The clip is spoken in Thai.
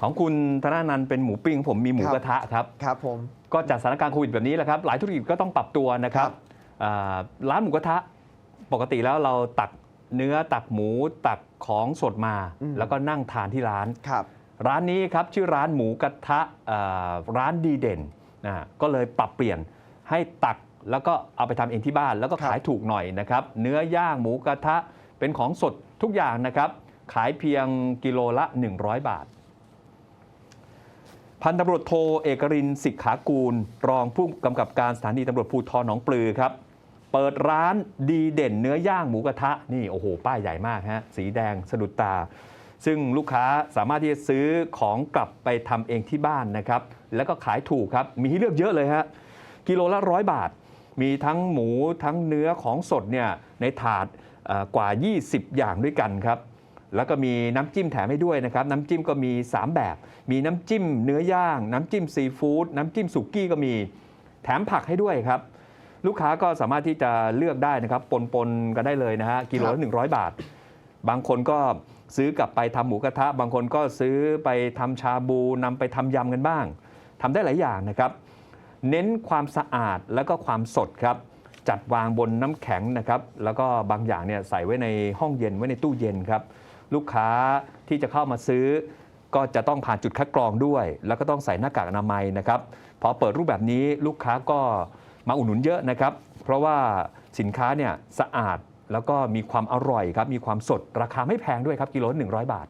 ของคุณธนานันท์เป็นหมูปิ้งผมมีหมูครับกระทะครับครับผมก็จากสถานการณ์โควิดแบบนี้แหละครับหลายธุรกิจก็ต้องปรับตัวนะครับครับอ่าร้านหมูกระทะปกติแล้วเราตักเนื้อตักหมูตักของสดมา แล้วก็นั่งทานที่ร้านครับ ร้านนี้ครับชื่อร้านหมูกระทะอ่าร้านดีเด่นนะก็เลยปรับเปลี่ยนให้ตักแล้วก็เอาไปทำเองที่บ้านแล้วก็ครับขายถูกหน่อยนะครับเนื้อย่างหมูกระทะเป็นของสดทุกอย่างนะครับ ขายเพียงกิโลละ 100 บาท พันตำรวจโทเอกรินสิกขากูล รองผู้กำกับการสถานีตำรวจภูธรหนองปลือครับ เปิดร้านดีเด่นเนื้อย่างหมูกระทะ นี่โอ้โห ป้ายใหญ่มากฮะ สีแดงสะดุดตา ซึ่งลูกค้าสามารถที่จะซื้อของกลับไปทำเองที่บ้านนะครับ แล้วก็ขายถูกครับ มีให้เลือกเยอะเลยฮะ กิโลละร้อยบาท มีทั้งหมูทั้งเนื้อของสดเนี่ยในถาดเอ่อกว่า 20 อย่างด้วยกันครับ แล้วก็มีน้ำจิ้มแถมให้ด้วยนะครับ น้ำจิ้มก็มี 3 แบบ มีน้ำจิ้มเนื้อย่าง น้ำจิ้มซีฟู้ดน้ำจิ้มสุกี้ก็มีแถมผักให้ด้วยครับ ลูกค้าก็สามารถที่จะเลือกได้นะครับ ปนๆกันได้เลยนะฮะกิโลครัละบหนึ่งร้อยบาท บางคนก็ซื้อกลับไปทำหมูกระทะ บางคนก็ซื้อไปทำชาบูนำไปทำยำกันบ้างทำได้หลายอย่างนะครับ เน้นความสะอาดแล้วก็ความสดครับจัดวางบนน้ำแข็งนะครับ แล้วก็บางอย่างเนี่ยใส่ไว้ในห้องเย็นไว้ในตู้เย็นครับ ลูกค้าที่จะเข้ามาซื้อ ก็จะต้องผ่านจุดคัดกรองด้วย แล้วก็ต้องใส่หน้ากากอนามัยนะครับพอเปิดรูปแบบนี้ลูกค้าก็มาอุดหนุนเยอะนะครับ เพราะว่าสินค้าเนี่ยสะอาดแล้วก็มีความอร่อยครับมีความสดราคาไม่แพงด้วยครับกิโลละ100บาท